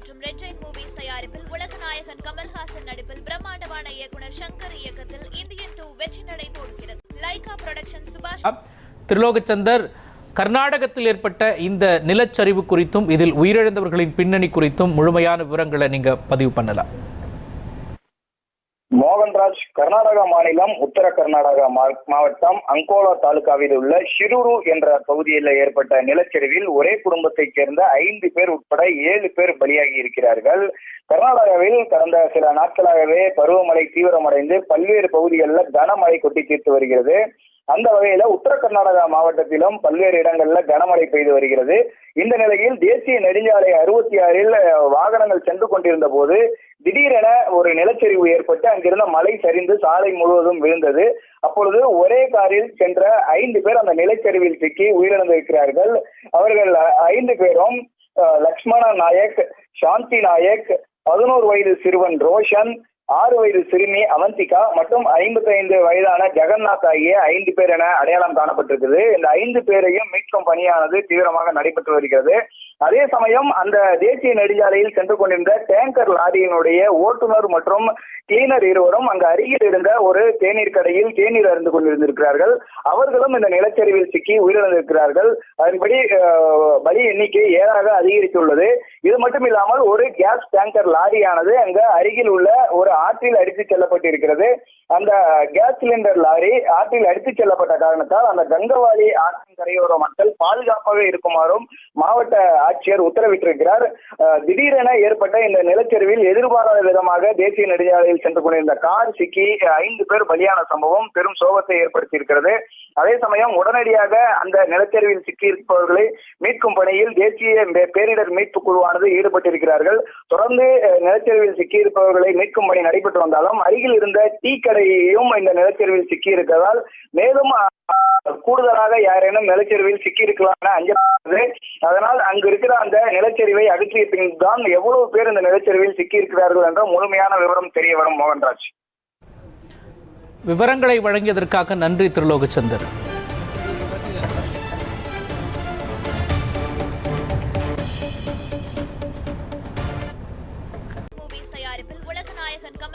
மற்றும் ரெட்ஜை மூவிஸ் தயாரிப்பில் உலகநாயகன் கமல்ஹாசன் நடிப்பில் பிரம்மாண்டமான இயக்குனர் சங்கர் இயக்கத்தில் இந்தியன் டூ வெற்றி நடை போடுகிறது. லைகா புரொடக்ஷன் சுபாஷ் திருலோகச்சந்தர் கர்நாடகத்தில் ஏற்பட்ட இந்த நிலச்சரிவு குறித்தும் இதில் உயிரிழந்தவர்களின் பின்னணி குறித்தும் முழுமையான விவரங்களை நீங்க பதிவு பண்ணலாம். மோகன்ராஜ் கர்நாடகா மாநிலம் உத்தர கர்நாடகா மா- மாவட்டம் அங்கோலா தாலுகாவில் உள்ள ஷிரூரு என்ற பகுதியில் ஏற்பட்ட நிலச்சரிவில் ஒரே குடும்பத்தைச் சேர்ந்த ஐந்து பேர் உட்பட ஏழு பேர் பலியாகி இருக்கிறார்கள். கர்நாடகாவில் கடந்த சில நாட்களாகவே பருவமழை தீவிரமடைந்து பல்வேறு பகுதிகளில் கனமழை கொட்டி தீர்த்து வருகிறது. அந்த வகையில உத்தர கர்நாடகா மாவட்டத்திலும் பல்வேறு இடங்கள்ல கனமழை பெய்து வருகிறது. இந்த நிலையில் தேசிய நெடுஞ்சாலை அறுபத்தி ஆறில் வாகனங்கள் சென்று கொண்டிருந்த போது திடீரென ஒரு நிலச்சரிவு ஏற்பட்டு அங்கிருந்த மலை சரிந்து சாலை முழுவதும் விழுந்தது. அப்பொழுது ஒரே காரில் சென்ற ஐந்து பேர் அந்த நிலச்சரிவில் சிக்கி உயிரிழந்திருக்கிறார்கள். அவர்கள் ஐந்து பேரும் லக்ஷ்மண நாயக் சாந்தி நாயக் பதினோரு வயது சிறுவன் ரோஷன் ஆறு வயது சிறுமி அவந்திகா மற்றும் ஐம்பத்தி ஐந்து வயதான ஜெகநாத் ஆகிய ஐந்து பேர் என அடையாளம் காணப்பட்டிருக்குது. இந்த ஐந்து பேரையும் மீட்கும் பணியானது தீவிரமாக நடைபெற்று வருகிறது. அதே சமயம் அந்த தேசிய நெடுஞ்சாலையில் சென்று கொண்டிருந்த டேங்கர் லாரியினுடைய ஓட்டுநர் மற்றும் கிளீனர் இருவரும் அங்கு அருகில் இருந்த ஒரு தேநீர் கடையில் தேநீர் அருந்து கொண்டிருந்திருக்கிறார்கள். அவர்களும் இந்த நிலச்சரிவில் சிக்கி உயிரிழந்திருக்கிறார்கள். அதன்படி பலி எண்ணிக்கை ஏறாக அதிகரித்துள்ளது. இது மட்டும் இல்லாமல் ஒரு கேஸ் டேங்கர் லாரியானது அங்க அருகில் உள்ள ஒரு ஆற்றில் அடித்து செல்லப்பட்டிருக்கிறது. அந்த கேஸ் சிலிண்டர் லாரி ஆற்றில் அடித்து செல்லப்பட்ட காரணத்தால் அந்த கங்கவாடி ஆற்றின் கரையோர மக்கள் பாதுகாப்பாக இருக்குமாறும் மாவட்ட ஆட்சியர் உத்தரவிட்டிருக்கிறார். திடீரென ஏற்பட்ட இந்த நிலச்சரிவில் எதிர்பாராத விதமாக தேசிய நெடுஞ்சாலையில் சென்று கொண்டிருந்த கார் சிக்கி ஐந்து பேர் பலியான சம்பவம் பெரும் சோகத்தை ஏற்படுத்தியிருக்கிறது. அதே சமயம் உடனடியாக அந்த நிலச்சரிவில் சிக்கியிருப்பவர்களை மீட்கும் பணியில் தேசிய பேரிடர் மீட்பு குழுவானது ஈடுபட்டிருக்கிறார்கள். தொடர்ந்து நிலச்சரிவில் சிக்கியிருப்பவர்களை மீட்கும் பணி நடைபெற்று வந்தாலும் அருகில் இருந்த டீ கடையையும் இந்த நிலச்சரிவில் சிக்கியிருக்கிறதால் மேலும் கூடுதலாக யாரேனும் நிலச்சரிவில் சிக்கியிருக்கலாம் என அஞ்சப்படுகிறது. அதனால் அங்கு இருக்கிற அந்த நிலச்சரிவை அகற்றிய பின் தான் எவ்வளவு பேர் இந்த நிலச்சரிவில் சிக்கியிருக்கிறார்கள் என்ற முழுமையான விவரம் தெரிய வரும் மோகன்ராஜ். விவரங்களை வழங்கியதற்காக நன்றி திருலோகச்சந்தர் มันก็